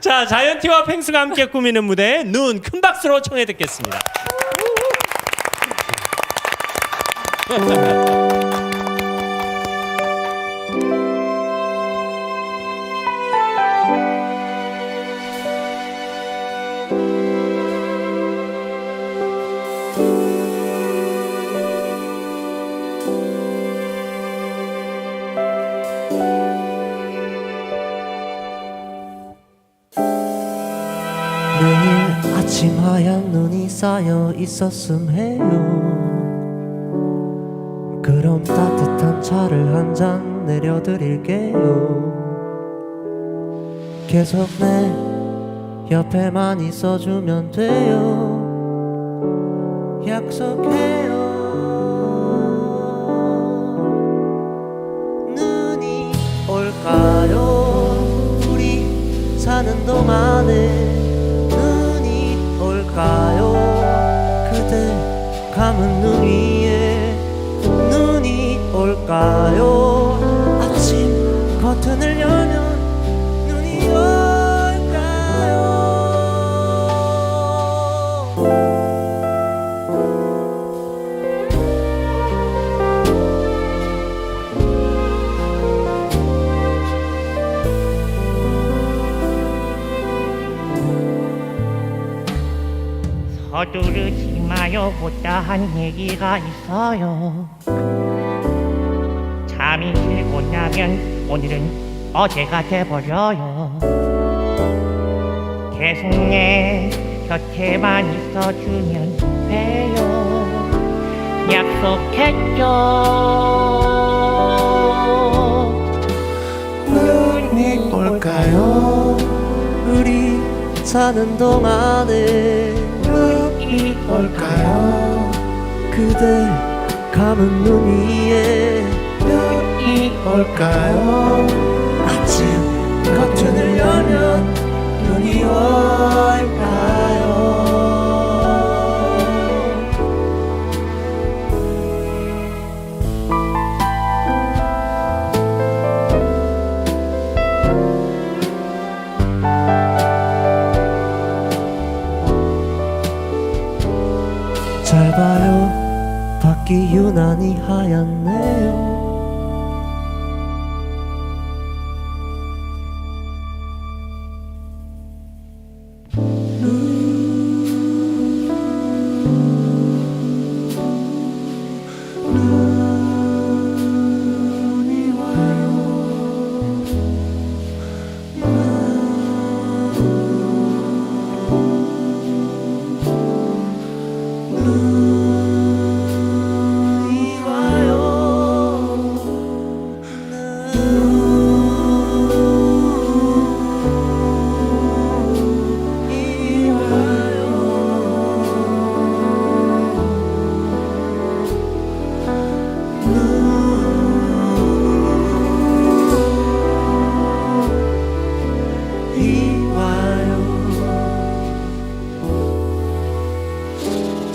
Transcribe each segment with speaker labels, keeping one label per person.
Speaker 1: 자, 자이언티와 펭수가 함께 꾸미는 무대 눈 큰 박수로 청해 듣겠습니다.
Speaker 2: 아침 하얀 눈이 쌓여 있었음 해요. 그럼 따뜻한 차를 한 잔 내려드릴게요. 계속 내 옆에만 있어주면 돼요. 약속해요. 눈이 올까요? 우리 사는 동안 감은 눈 위에 눈이 올까요? 아침 커튼을 열면 눈이 올까요?
Speaker 3: 서두르지 마요. 못다한 얘기가 있어요. 잠이 들고 나면 오늘은 어제가 돼버려요. 계속 내 곁에만 있어주면 돼요. 약속했죠.
Speaker 2: 눈이 올까요? 우리 사는 동안에 올까요? 그대 감은 눈 위에 눈이 올까요? 아침 커튼을 열면 눈이 올 봐요. 밖이 유난히 하얗네요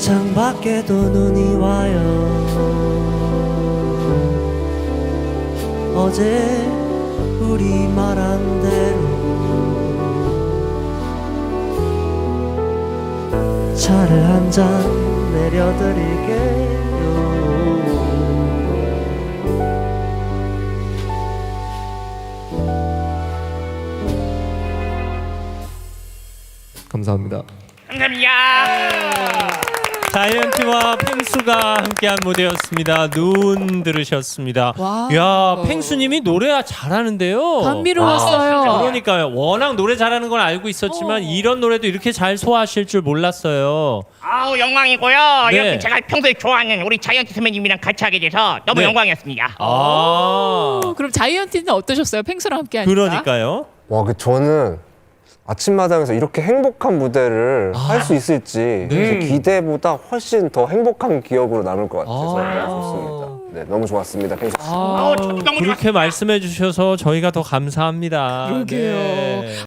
Speaker 2: 창밖에도 눈이 와요. 어제 우리 말한 대로 차를 한 잔 내려드릴게요. 감사합니다.
Speaker 3: 감사합니다
Speaker 1: 자이언티와 펭수가 함께한 무대였습니다. 눈 들으셨습니다.
Speaker 4: 와.
Speaker 1: 야, 펭수님이 노래 잘하는데요.
Speaker 4: 감미로웠어요.
Speaker 1: 그러니까요. 워낙 노래 잘하는 건 알고 있었지만
Speaker 4: 어.
Speaker 1: 이런 노래도 이렇게 잘 소화하실 줄 몰랐어요.
Speaker 3: 아우 영광이고요
Speaker 1: 네.
Speaker 3: 이렇게 제가 평소에 좋아하는 우리 자이언트 선배님이랑 같이 하게 돼서 너무
Speaker 1: 네.
Speaker 3: 영광이었습니다
Speaker 1: 아,
Speaker 4: 어, 그럼 자이언티는 어떠셨어요? 펭수랑 함께 하니까.
Speaker 1: 그러니까요.
Speaker 5: 와, 그 저는 아침마당에서 이렇게 행복한 무대를 할 수 있을지
Speaker 1: 네.
Speaker 5: 제 기대보다 훨씬 더 행복한 기억으로 남을 것 같아서
Speaker 1: 아.
Speaker 5: 좋습니다. 네, 너무 좋았습니다. 씨.
Speaker 1: 아,
Speaker 3: 너무
Speaker 1: 그렇게 말씀해 주셔서 저희가 더 감사합니다.
Speaker 4: 그러게요.
Speaker 1: 네.